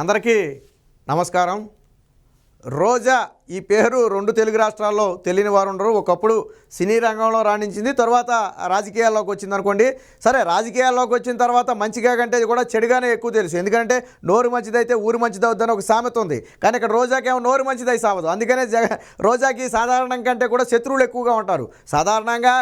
అందరికీ నమస్కారం. రోజా ఈ పేరు రెండు తెలుగు రాష్ట్రాల్లో తెలియని వారు ఉండరు. ఒకప్పుడు సినీ రంగంలో రాణించింది తర్వాత రాజకీయాల్లోకి వచ్చింది అనుకోండి. సరే రాజకీయాల్లోకి వచ్చిన తర్వాత మంచిగా కంటే కూడా చెడుగానే ఎక్కువ తెలుసు. ఎందుకంటే నోరు మంచిదైతే ఊరు మంచిది అవుద్దని ఒక సామెత ఉంది. కానీ ఇక్కడ రోజాకేమో నోరు మంచిదై సావదు. అందుకనే జగ రోజాకి సాధారణం కంటే కూడా శత్రువులు ఎక్కువగా ఉంటారు. సాధారణంగా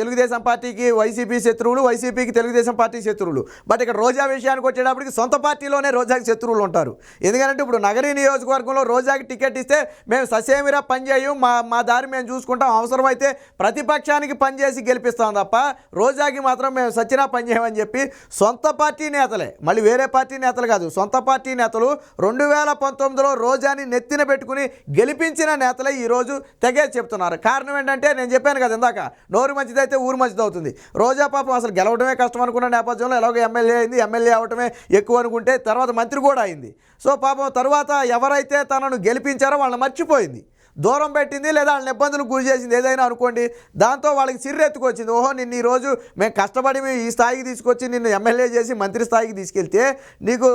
తెలుగుదేశం పార్టీకి వైసీపీ శత్రువులు వైసీపీకి తెలుగుదేశం పార్టీ శత్రువులు. బట్ ఇక్కడ రోజా విషయానికి వచ్చేటప్పటికి సొంత పార్టీలోనే రోజాకి శత్రువులు ఉంటారు. ఎందుకంటే ఇప్పుడు నగరీ నియోజకవర్గంలో రోజాకి టికెట్ ఇస్తే మేము ససేమిరా పనిచేయం మా మా దారి మేము చూసుకుంటాం. అవసరమైతే ప్రతిపక్షానికి పనిచేసి గెలిపిస్తాం తప్ప రోజాకి మాత్రం మేము సచ్చినా పనిచేయమని చెప్పి సొంత పార్టీ నేతలే మళ్ళీ వేరే పార్టీ నేతలు కాదు సొంత పార్టీ నేతలు రెండు వేల పంతొమ్మిదిలో రోజాని నెత్తిన పెట్టుకుని గెలిపించిన నేతలే ఈరోజు తెగే చెప్తున్నారు. కారణం ఏంటంటే నేను చెప్పాను కదా ఇందాక నోరు మంచిదైతే ఊరు మంచిది అవుతుంది. రోజా పాపం అసలు గెలవడమే కష్టం అనుకున్న నేపథ్యంలో ఎలాగో ఎమ్మెల్యే అయింది ఎమ్మెల్యే అవటమే ఎక్కువ అనుకుంటే తర్వాత మంత్రి కూడా అయింది. సో పాపం తర్వాత ఎవరైతే తనను గెలిపించారో వాళ్ళని మర్చిపోయింది దూరం పెట్టింది లేదా వాళ్ళని ఇబ్బందులకు గురి చేసింది ఏదైనా అనుకోండి. దాంతో వాళ్ళకి చిర్రెత్తుకొచ్చింది ఓహో నిన్ను ఈరోజు మేము కష్టపడి మేము ఈ స్థాయికి తీసుకొచ్చి నిన్ను ఎమ్మెల్యే చేసి మంత్రి స్థాయికి తీసుకెళ్తే నీకు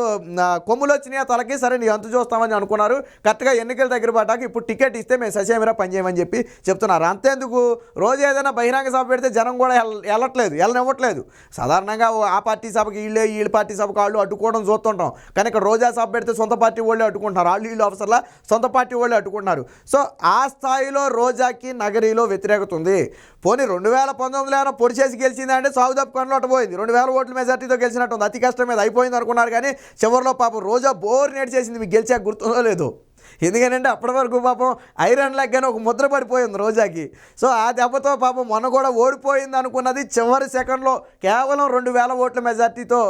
కొమ్ములు వచ్చినాయి తలకి? సరే నీ అంతు చూస్తామని అనుకున్నారు. కరెక్ట్గా ఎన్నికల దగ్గర పడ్డాక ఇప్పుడు టికెట్ ఇస్తే మేము ససేమిరా పనిచేయమని చెప్పి చెప్తున్నారు. అంతేందుకు? రోజు ఏదైనా బహిరంగ సభ పెడితే జనం కూడా వెళ్ళట్లేదు వెళ్ళనివ్వట్లేదు సాధారణంగా ఆ పార్టీ సభకి వీళ్ళే వీళ్ళ పార్టీ సభకు వాళ్ళు అడ్డుకోవడం చూస్తుంటాం. కానీ ఇక్కడ రోజా సభ పెడితే సొంత పార్టీ వాళ్ళే అడ్డుకుంటున్నారు. వాళ్ళు వీళ్ళు అవసరంలా సొంత పార్టీ వాళ్ళే అడ్డుకుంటున్నారు. సో ఆ స్థాయిలో రోజాకి నగరీలో వ్యతిరేకత ఉంది పోనీ రెండు వేల పంతొమ్మిదిలో ఏమైనా పొడి చేసి గెలిచిందంటే సాగు తప్పుకొని పోయింది. రెండు వేల ఓట్ల మెజార్టీతో గెలిచినట్టుంది. అతి కష్టం మీద అయిపోయింది అనుకున్నారు కానీ చివరిలో పాపం రోజా బోర్ నేడ్చేసింది మీకు గెలిచాక గుర్తుందో లేదు? ఎందుకంటే అప్పటి వరకు పాపం ఐరన్ లెగ్గానే ఒక ముద్ర పడిపోయింది రోజాకి. సో ఆ దెబ్బతో పాపం మొన్న కూడా ఓడిపోయింది అనుకున్నది చివరి సెకండ్లో కేవలం రెండు వేల ఓట్ల మెజార్టీతో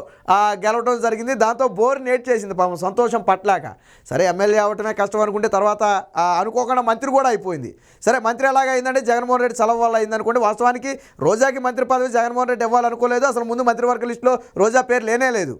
గెలవడం జరిగింది. దాంతో బోర్ నేట్ చేసింది పాపం సంతోషం పట్లాక సరే ఎమ్మెల్యే అవటమే కష్టం అనుకుంటే తర్వాత అనుకోకుండా మంత్రి కూడా అయిపోయింది. సరే మంత్రి ఎలాగ అయిందంటే జగన్మోహన్ రెడ్డి సెలవు వల్ల అయిందనుకోండి. వాస్తవానికి రోజాకి మంత్రి పదవి జగన్మోహన్ రెడ్డి ఇవ్వాలనుకోలేదు. అసలు ముందు మంత్రివర్గ లిస్టులో రోజా పేరు లేనే లేదు.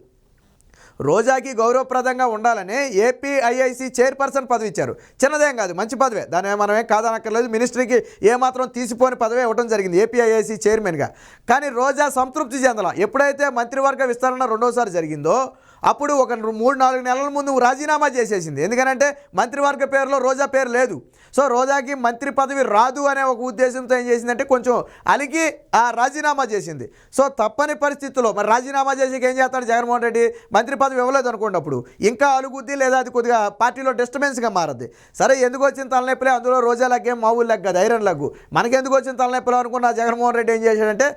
రోజాకి గౌరవప్రదంగా ఉండాలని ఏపీఐఐసి చైర్పర్సన్ పదవి ఇచ్చారు. చిన్నదేం కాదు మంచి పదవే. దాని మనం ఏం కాదనక్కర్లేదు. మినిస్ట్రీకి ఏమాత్రం తీసిపోని పదవి ఇవ్వడం జరిగింది ఏపీఐఐసి చైర్మన్గా. కానీ రోజా సంతృప్తి చెందల. ఎప్పుడైతే మంత్రివర్గ విస్తరణ రెండోసారి జరిగిందో అప్పుడు ఒక మూడు నాలుగు నెలల ముందు రాజీనామా చేసేసింది. ఎందుకనంటే మంత్రివర్గ పేరులో రోజా పేరు లేదు. సో రోజాకి మంత్రి పదవి రాదు అనే ఒక ఉద్దేశంతో ఏం చేసిందంటే కొంచెం అలిగి ఆ రాజీనామా చేసింది. సో తప్పని పరిస్థితుల్లో మరి రాజీనామా చేసి ఏం చేస్తాడు జగన్మోహన్ రెడ్డి? మంత్రి పదవి ఇవ్వలేదు అనుకోండి అప్పుడు ఇంకా అలుగుద్ది లేదా అది కొద్దిగా పార్టీలో డిస్టర్బెన్స్గా మారద్ది. సరే ఎందుకు వచ్చిన తలనొప్పిలే? అందులో రోజా లగ్గేం మామూలు లెక్క కాదు ఐరన్ లగ్గు మనకెందుకు వచ్చిన తలనొప్పిలో అనుకున్న జగన్మోహన్ రెడ్డి ఏం చేశాడంటే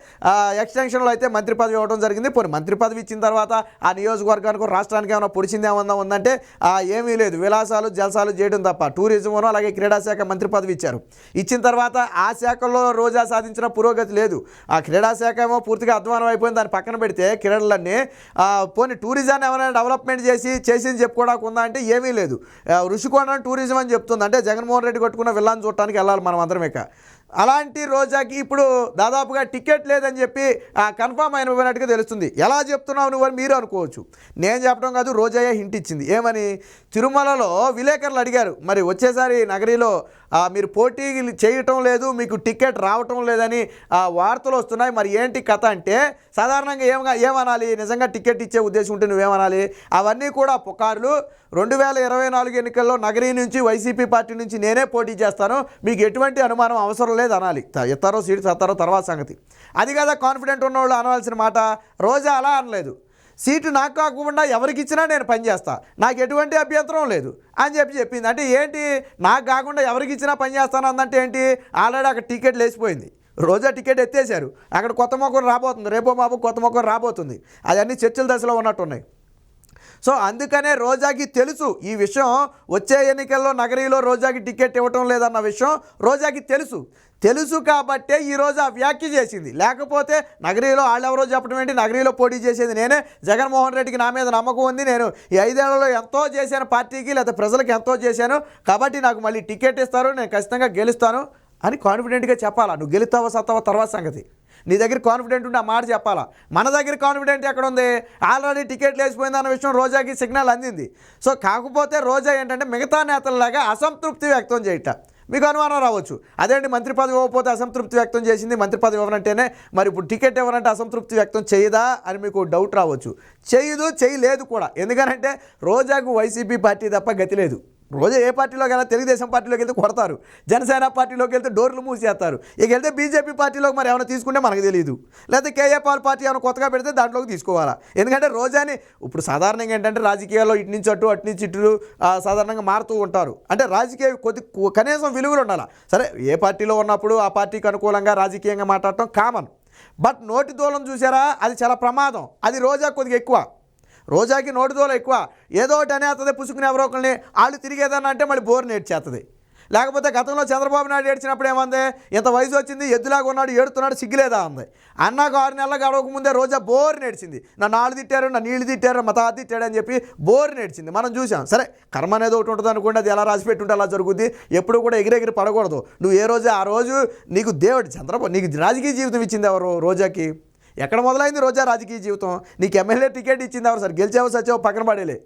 ఎక్స్టెన్షన్లో అయితే మంత్రి పదవి ఇవ్వడం జరిగింది. పోనీ మంత్రి పదవి ఇచ్చిన తర్వాత ఆ నియోజకవర్గానికి రాష్ట్రానికి ఏమైనా పొడిచిందేమన్నా ఉందంటే ఏమీ లేదు. విలాసాలు జలసాలు చేయడం తప్ప. టూరిజం అలాగే క్రీడా శాఖ మంత్రి పదవి ఇచ్చారు. ఇచ్చిన తర్వాత ఆ శాఖలో రోజా సాధించిన పురోగతి లేదు. ఆ క్రీడా శాఖ ఏమో పూర్తిగా అధ్వానం అయిపోయింది. దాన్ని పక్కన పెడితే క్రీడలన్నీ పోనీ టూరిజాన్ని ఏమైనా డెవలప్మెంట్ చేసి చేసింది చెప్పుకోవడానికి ఉందా అంటే ఏమీ లేదు. ఆ, ఋషికొండ టూరిజం అని చెప్తుంది. అంటే జగన్మోహన్ రెడ్డి కొట్టుకున్న విల్లాన్ని చూడటానికి వెళ్ళాలి మనం అందరం ఇక. అలాంటి రోజాకి ఇప్పుడు దాదాపుగా టికెట్ లేదని చెప్పి కన్ఫామ్ అయినట్టుగా తెలుస్తుంది. ఎలా చెప్తున్నావు నువ్వు అని మీరు అనుకోవచ్చు. నేను చెప్పడం కాదు రోజయ్య హింట్ ఇచ్చింది. ఏమని? తిరుమలలో విలేకరులు అడిగారు. మరి వచ్చేసారి నగరీలో మీరు పోటీ చేయటం లేదు మీకు టికెట్ రావటం లేదని ఆ, వార్తలు వస్తున్నాయి. మరి ఏంటి కథ అంటే సాధారణంగా ఏమగా ఏమనాలి? నిజంగా టికెట్ ఇచ్చే ఉద్దేశం ఉంటే నువ్వేమనాలి? అవన్నీ కూడా పుకార్లు. రెండు వేల ఇరవై నాలుగు ఎన్నికల్లో నగరీ నుంచి వైసీపీ పార్టీ నుంచి నేనే పోటీ చేస్తాను. మీకు ఎటువంటి అనుమానం అవసరం లేదు అనాలి. ఎత్తారో సీటు సత్తారో తర్వాత సంగతి. అది కదా కాన్ఫిడెంట్ ఉన్నవాళ్ళు అనవలసిన మాట. రోజా అలా అనలేదు. సీటు నాకు కాకుండా ఎవరికి ఇచ్చినా నేను పనిచేస్తా నాకు ఎటువంటి అభ్యంతరం లేదు. అని చెప్పి చెప్పింది. అంటే ఏంటి? నాకు కాకుండా ఎవరికి ఇచ్చినా పని చేస్తాను అందంటే ఏంటి? ఆల్రెడీ అక్కడ టికెట్ లేచిపోయింది. రోజా టికెట్ ఎత్తేశారు. అక్కడ కొత్త మొక్కలు రాబోతుంది. రేపో మాపు కొత్త మొక్కలు రాబోతుంది. అదన్నీ చర్చల దశలో ఉన్నట్టున్నాయి. సో అందుకనే రోజాకి తెలుసు ఈ విషయం. వచ్చే ఎన్నికల్లో నగరీలో రోజాకి టికెట్ ఇవ్వటం లేదన్న విషయం రోజాకి తెలుసు. తెలుసు కాబట్టే ఈరోజు ఆ వ్యాఖ్య చేసింది. లేకపోతే నగరీలో వాళ్ళెవరో చెప్పడం ఏంటి? నగరీలో పోటీ చేసేది నేనే. జగన్మోహన్ రెడ్డికి నా మీద నమ్మకం ఉంది. నేను ఈ ఐదేళ్ళలో ఎంతో చేశాను పార్టీకి లేదా ప్రజలకు ఎంతో చేశాను. కాబట్టి నాకు మళ్ళీ టికెట్ ఇస్తారు నేను ఖచ్చితంగా గెలుస్తాను అని కాన్ఫిడెంట్గా చెప్పాలా? నువ్వు గెలుస్తావా సత్తావా? తర్వాత సంగతి. నీ దగ్గర కాన్ఫిడెంట్ ఉంటే ఆ మాట చెప్పాలా? మన దగ్గర కాన్ఫిడెంట్ ఎక్కడ ఉంది ఆల్రెడీ టికెట్ వేసిపోయింది అన్న విషయం రోజాకి సిగ్నల్ అందింది. సో కాకపోతే రోజా ఏంటంటే మిగతా నేతలలాగా అసంతృప్తి వ్యక్తం చేయట. మీకు అనుమానం రావచ్చు. అదేంటి మంత్రి పదవి ఇవ్వకపోతే అసంతృప్తి వ్యక్తం చేసింది? మంత్రి పదవి ఇవ్వనంటేనే మరి ఇప్పుడు టికెట్ ఇవ్వనంటే అసంతృప్తి వ్యక్తం చేయదా అని మీకు డౌట్ రావచ్చు. చేయదు చేయలేదు కూడా. ఎందుకనంటే రోజాకు వైసీపీ పార్టీ తప్ప గతి లేదు. రోజు ఏ పార్టీలోకి వెళ్ళా తెలుగుదేశం పార్టీలోకి వెళ్తే కొడతారు. జనసేన పార్టీలోకి వెళ్తే డోర్లు మూసేస్తారు. ఇక వెళ్తే బీజేపీ పార్టీలోకి మరి ఏమైనా తీసుకుంటే మనకు తెలియదు లేకపోతే కేఏ పాల్ పార్టీ ఏమైనా కొత్తగా పెడితే దాంట్లోకి తీసుకోవాలా? ఎందుకంటే రోజాని ఇప్పుడు సాధారణంగా ఏంటంటే రాజకీయాల్లో ఇటు నుంచి అటు అటు నుంచి ఇటు సాధారణంగా మారుతూ ఉంటారు. అంటే రాజకీయ కొద్ది కనీసం విలువలు ఉండాలి? సరే ఏ పార్టీలో ఉన్నప్పుడు ఆ పార్టీకి అనుకూలంగా రాజకీయంగా మాట్లాడటం కామన్ బట్ నోటి దూలం చూసారా? అది చాలా ప్రమాదం. అది రోజా కొద్దిగా ఎక్కువ. రోజాకి నోటి దూల ఎక్కువ. ఏదో ఒకటి అనేస్తుంది పుసుకుని ఎవరో ఒకరిని వాళ్ళు తిరిగేదన్నా అంటే మళ్ళీ బోర్ నేర్చేస్తుంది లేకపోతే గతంలో చంద్రబాబు నాయుడు ఏడ్చినప్పుడు ఏమంది? ఇంత వయసు వచ్చింది ఎద్దులాగా ఉన్నాడు ఏడుతున్నాడు సిగ్గులేదా ఉంది అన్నాక ఆరు నెలలు గడవక ముందే రోజా బోర్ నేర్చింది. నా నాళ్ళు తిట్టారు నా నీళ్ళు తిట్టారు మా తాత తిట్టాడు అని చెప్పి బోర్ నేర్చింది. మనం చూసాం సరే కర్మ అనేది ఒకటి ఉంటుంది అనుకోండి అది ఎలా రాసి పెట్టుంటే అలా జరుగుద్ది. ఎప్పుడు కూడా ఎగిరెగిరి పడకూడదు. నువ్వు ఏ రోజు ఆ రోజు నీకు దేవుడు చంద్రబాబు నీకు రాజకీయ జీవితం ఇచ్చింది ఎవరు రోజాకి? ఎక్కడ మొదలైంది రోజా రాజకీయ జీవితం? నీకు ఎమ్మెల్యే టికెట్ ఇచ్చింది ఎవరు సార్? గెలిచావో సచ్చావో పక్కన పడేలే.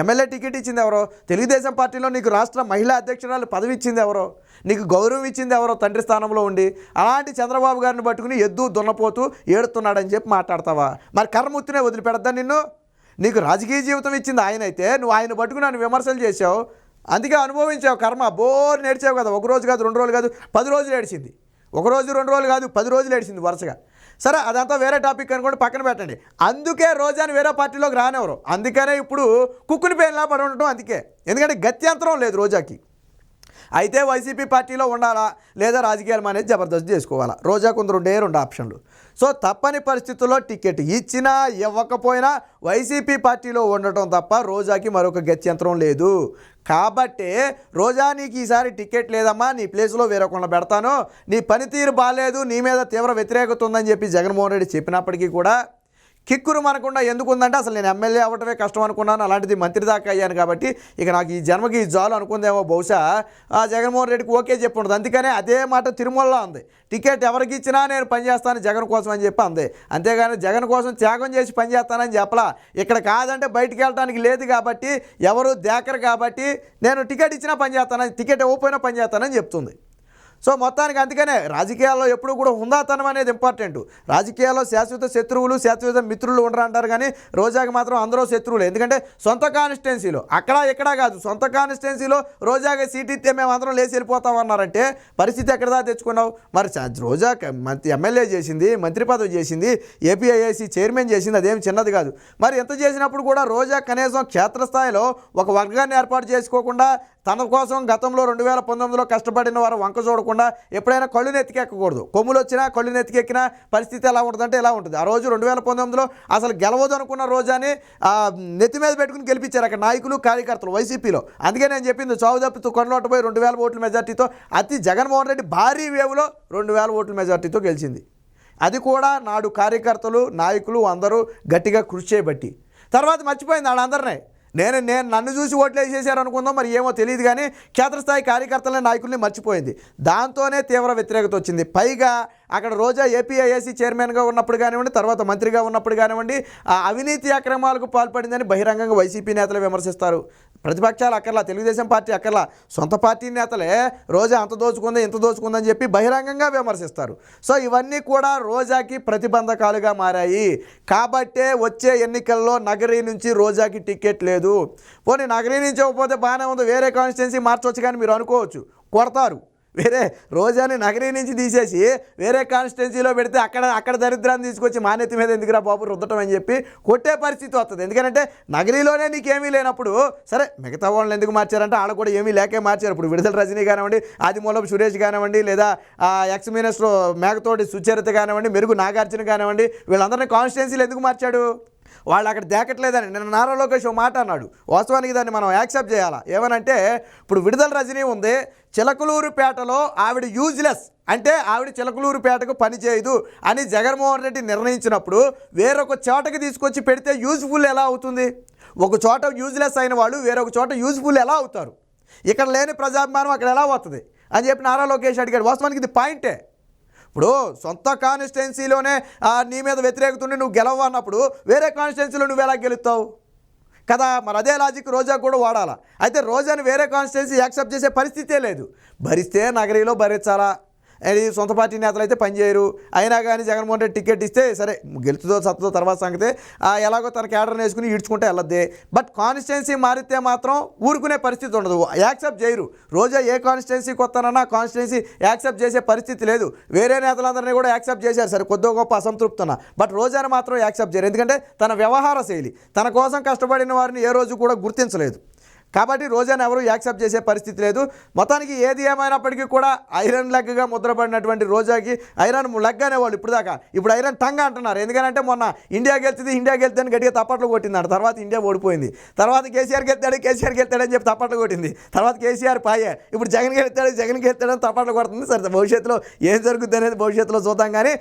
ఎమ్మెల్యే టికెట్ ఇచ్చింది ఎవరో? తెలుగుదేశం పార్టీలో నీకు రాష్ట్ర మహిళా అధ్యక్షురాలు పదవి ఇచ్చింది ఎవరో? నీకు గౌరవం ఇచ్చింది ఎవరో తండ్రి స్థానంలో ఉండి? అలాంటి చంద్రబాబు గారిని పట్టుకుని ఎద్దు దున్నపోతూ ఏడుతున్నాడని చెప్పి మాట్లాడతావా? మరి కర్మూర్తినే వదిలిపెడద్దా నిన్ను? నీకు రాజకీయ జీవితం ఇచ్చింది ఆయన అయితే నువ్వు ఆయన పట్టుకుని నన్ను విమర్శలు చేసావు అందుకే అనుభవించావు కర్మ. బోర్ నేర్చావు కదా. ఒక రోజు కాదు రెండు రోజులు కాదు పది రోజులు ఏడిచింది. ఒక రోజు రెండు రోజులు కాదు పది రోజులు ఏడిచింది వరుసగా. సరే అదంతా వేరే టాపిక్ అనుకోండి పక్కన పెట్టండి. అందుకే రోజాని వేరే పార్టీలోకి రానివ్వరు. అందుకనే ఇప్పుడు కుక్కుని పేరులా పడి ఉండటం అందుకే. ఎందుకంటే గత్యంతరం లేదు రోజాకి. అయితే వైసీపీ పార్టీలో ఉండాలా? లేదా రాజకీయాలు అనేది జబర్దస్త్ చేసుకోవాలా? రోజా కొందరు ఉండే రెండు ఆప్షన్లు. సో తప్పని పరిస్థితుల్లో టికెట్ ఇచ్చినా ఇవ్వకపోయినా వైసీపీ పార్టీలో ఉండటం తప్ప రోజాకి మరొక గత్యంతరం లేదు. కాబట్టే రోజా నీకు ఈసారి టికెట్ లేదమ్మా నీ ప్లేస్లో వేరొకళ్ళు పెడతాను నీ పనితీరు బాగాలేదు నీ మీద తీవ్ర వ్యతిరేకత ఉందని చెప్పి జగన్మోహన్ రెడ్డి చెప్పినప్పటికీ కూడా కిక్కురు మనకుండా ఎందుకు ఉందంటే అసలు నేను ఎమ్మెల్యే అవ్వటమే కష్టం అనుకున్నాను. అలాంటిది మంత్రి దాకా అయ్యాను కాబట్టి ఇక నాకు ఈ జన్మకి ఈ జాలు అనుకుందేమో బహుశా. ఆ జగన్మోహన్ రెడ్డికి ఓకే చెప్పి ఉండదు. అందుకనే అదే మాట తిరుమలలో ఉంది టికెట్ ఎవరికి ఇచ్చినా నేను పనిచేస్తాను జగన్ కోసం అని చెప్పి అంది. అంతేగాని జగన్ కోసం త్యాగం చేసి పనిచేస్తానని చెప్పలా. ఇక్కడ కాదంటే బయటికి వెళ్ళడానికి లేదు కాబట్టి ఎవరు దేకరు కాబట్టి నేను టికెట్ ఇచ్చినా పనిచేస్తానని టికెట్ ఇవ్వకపోయినా పనిచేస్తానని చెప్తుంది. సో మొత్తానికి అందుకనే రాజకీయాల్లో ఎప్పుడు కూడా హుందాతనం అనేది ఇంపార్టెంట్ రాజకీయాల్లో శాశ్వత శత్రువులు శాశ్వత మిత్రులు ఉండరు అంటారు కానీ రోజాకి మాత్రం అందరూ శత్రువులు. ఎందుకంటే సొంత కాన్స్టిట్యున్సీలో అక్కడ ఇక్కడ కాదు సొంత కాన్స్టిట్యున్సీలో రోజాకి సీట్ ఇస్తే మేము అందరం లేచి వెళ్ళిపోతాం అన్నారంటే పరిస్థితి ఎక్కడదా తెచ్చుకున్నావు? మరి రోజా మంత్రి ఎమ్మెల్యే చేసింది మంత్రి పదవి చేసింది ఏపీఐఏసీ చైర్మన్ చేసింది అదేం చిన్నది కాదు. మరి ఎంత చేసినప్పుడు కూడా రోజా కనీసం క్షేత్రస్థాయిలో ఒక వర్గాన్ని ఏర్పాటు చేసుకోకుండా తన కోసం గతంలో రెండు వేల పంతొమ్మిదిలో కష్టపడిన వారు వంక చూడకుండా ఎప్పుడైనా కళ్ళు నెత్తికెక్కకూడదు. కొమ్ములు వచ్చినా కళ్ళు నెత్తికెక్కినా పరిస్థితి ఎలా ఉంటుందంటే ఎలా ఉంటుంది. ఆ రోజు రెండు వేల పంతొమ్మిదిలో అసలు గెలవదు అనుకున్న రోజాని నెత్తి మీద పెట్టుకుని గెలిపించారు అక్కడ నాయకులు కార్యకర్తలు వైసీపీలో. అందుకే నేను చెప్పింది చావు తప్పితో కొండలోట పోయి రెండు వేల ఓట్ల మెజార్టీతో అతి జగన్మోహన్ రెడ్డి భారీ వేవ్లో రెండు వేల ఓట్ల మెజార్టీతో గెలిచింది. అది కూడా నాడు కార్యకర్తలు నాయకులు అందరూ గట్టిగా కృషి చేయబట్టి. తర్వాత మర్చిపోయింది వాళ్ళందరినీ నేను నేను నన్ను చూసి ఓట్లు వేసేసారు అనుకుందాం మరి ఏమో తెలియదు కానీ క్షేత్రస్థాయి కార్యకర్తలనే నాయకుల్ని మర్చిపోయింది. దాంతోనే తీవ్ర వ్యతిరేకత వచ్చింది. పైగా అక్కడ రోజా ఏపీఐఏసీ చైర్మన్గా ఉన్నప్పుడు కానివ్వండి తర్వాత మంత్రిగా ఉన్నప్పుడు కానివ్వండి ఆ అవినీతి అక్రమాలకు పాల్పడిందని బహిరంగంగా వైసీపీ నేతలు విమర్శిస్తారు. ప్రతిపక్షాలు అక్కర్లా తెలుగుదేశం పార్టీ అక్కర్లా. సొంత పార్టీ నేతలే రోజా అంత దోచుకుంది ఇంత దోచుకుందని చెప్పి బహిరంగంగా విమర్శిస్తారు. సో ఇవన్నీ కూడా రోజాకి ప్రతిబంధకాలుగా మారాయి. కాబట్టే వచ్చే ఎన్నికల్లో నగరీ నుంచి రోజాకి టికెట్ లేదు. పోనీ నగరీ నుంచి ఇవ్వకపోతే బాగానే ఉంది వేరే కాన్స్టిట్యున్సీ మార్చవచ్చు కానీ మీరు అనుకోవచ్చు. కొడతారు. వేరే రోజాని నగరీ నుంచి తీసేసి వేరే కాన్స్టిట్యున్సీలో పెడితే అక్కడ అక్కడ దరిద్రాన్ని తీసుకొచ్చి మాన్యత మీద ఎందుకురా బాబు రుద్దటం అని చెప్పి కొట్టే పరిస్థితి వస్తుంది ఎందుకంటే నగరీలోనే నీకేమీ లేనప్పుడు సరే మిగతా వాళ్ళని ఎందుకు మార్చారంటే ఆడ కూడా ఏమీ లేకే మార్చారు. ఇప్పుడు విడుదల రజనీ కానివ్వండి ఆదిమూలపు సురేష్ కానివ్వండి లేదా ఎక్స్ మినిస్టర్ మేకతోటి సుచరిత కానివ్వండి మెరుగు నాగార్జున కానివ్వండి వీళ్ళందరినీ కాన్స్టిట్యున్సీలు ఎందుకు మార్చాడు? వాళ్ళు అక్కడ దేకట్లేదని. నిన్న నారా లోకేష్ ఒక మాట అన్నాడు. వాస్తవానికి దాన్ని మనం యాక్సెప్ట్ చేయాలా? ఏమనంటే ఇప్పుడు విడుదల రజనీ ఉంది. చిలకలూరుపేటలో ఆవిడ యూజ్లెస్ అంటే ఆవిడ చిలకలూరుపేటకు పనిచేయదు అని జగన్మోహన్ రెడ్డి నిర్ణయించినప్పుడు వేరొక చోటకి తీసుకొచ్చి పెడితే యూజ్ఫుల్ ఎలా అవుతుంది? ఒక చోట యూజ్లెస్ అయిన వాళ్ళు వేరొక చోట యూజ్ఫుల్ ఎలా అవుతారు? ఇక్కడ లేని ప్రజాభిమానం అక్కడ ఎలా వస్తుంది? అని చెప్పి నారా లోకేష్ అడిగాడు. వాస్తవానికి ఇది పాయింటే. ఇప్పుడు సొంత కాన్స్టిట్యున్సీలోనే ఆ, నీ మీద వ్యతిరేకతుండి నువ్వు గెలవన్నప్పుడు వేరే కాన్స్టిట్యున్సీలో నువ్వు ఎలా గెలుస్తావు? కదా మరి అదే లాజిక్ రోజా కూడా వాడాలా? అయితే రోజాని వేరే కాన్స్టిట్యున్సీ యాక్సెప్ట్ చేసే పరిస్థితే లేదు. భరిస్తే నగరీలో భరించాలా? అది సొంత పార్టీ నేతలు అయితే పనిచేయరు అయినా కానీ జగన్మోహన్ రెడ్డి టికెట్ ఇస్తే సరే గెలుతుందో సత్తుదో తర్వాత సంగతే ఆ, ఎలాగో తన క్యాడర్ని వేసుకుని ఈడ్చుకుంటే వెళ్ళద్ది. బట్ కాన్స్టిట్యున్సీ మారితే మాత్రం ఊరుకునే పరిస్థితి ఉండదు. యాక్సెప్ట్ చేయరు. రోజా ఏ కాన్స్టిట్యున్సీ కొత్తనన్నా కాన్స్టిట్యున్సీ యాక్సెప్ట్ చేసే పరిస్థితి లేదు. వేరే నేతలందరినీ కూడా యాక్సెప్ట్ చేశారు. సరే కొద్దిగా గొప్ప అసంతృప్తున్న బట్ రోజాని మాత్రం యాక్సెప్ట్ చేయరు. ఎందుకంటే తన వ్యవహార శైలి తన కోసం కష్టపడిన వారిని ఏ రోజు కూడా గుర్తించలేదు. కాబట్టి రోజాను ఎవరు యాక్సెప్ట్ చేసే పరిస్థితి లేదు. మొత్తానికి ఏది ఏమైనప్పటికీ కూడా ఐరన్ లెగ్గా ముద్రపడినటువంటి రోజాకి ఐరన్ లెగ్ అనేవాళ్ళు ఇప్పుడు దాకా ఇప్పుడు ఐరన్ టంగ్ అంటున్నారు. ఎందుకంటే మొన్న ఇండియా గెలిచింది ఇండియా గెలిచిందని గట్టిగా తప్పట్లు కొట్టిందంట. తర్వాత ఇండియా ఓడిపోయింది. తర్వాత కేసీఆర్ గెలుతాడు కేసీఆర్ గెలుతాడని చెప్పి తప్పట్లు కొట్టింది. తర్వాత కేసీఆర్ పాయే. ఇప్పుడు జగన్ గెలుతాడు జగన్ గెలుతాడని తప్పట్లు కొడుతుంది. సరే భవిష్యత్తులో ఏం జరుగుతుంది అనేది భవిష్యత్తులో చూద్దాం కానీ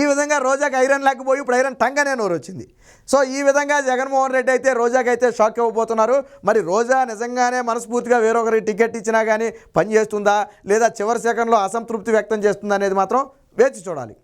ఈ విధంగా రోజాకి ఐరన్ లెగ్ పోయి ఇప్పుడు ఐరన్ టంగ్ అనే నోరు వచ్చింది సో ఈ విధంగా జగన్మోహన్ రెడ్డి అయితే రోజాకి అయితే షాక్ ఇవ్వబోతున్నారు మరి రోజా నిజంగానే మనస్ఫూర్తిగా వేరొకరికి టికెట్ ఇచ్చినా కానీ పని చేస్తుందా లేదా చివరి సెకండ్లో అసంతృప్తి వ్యక్తం చేస్తుందా అనేది మాత్రం వేచి చూడాలి.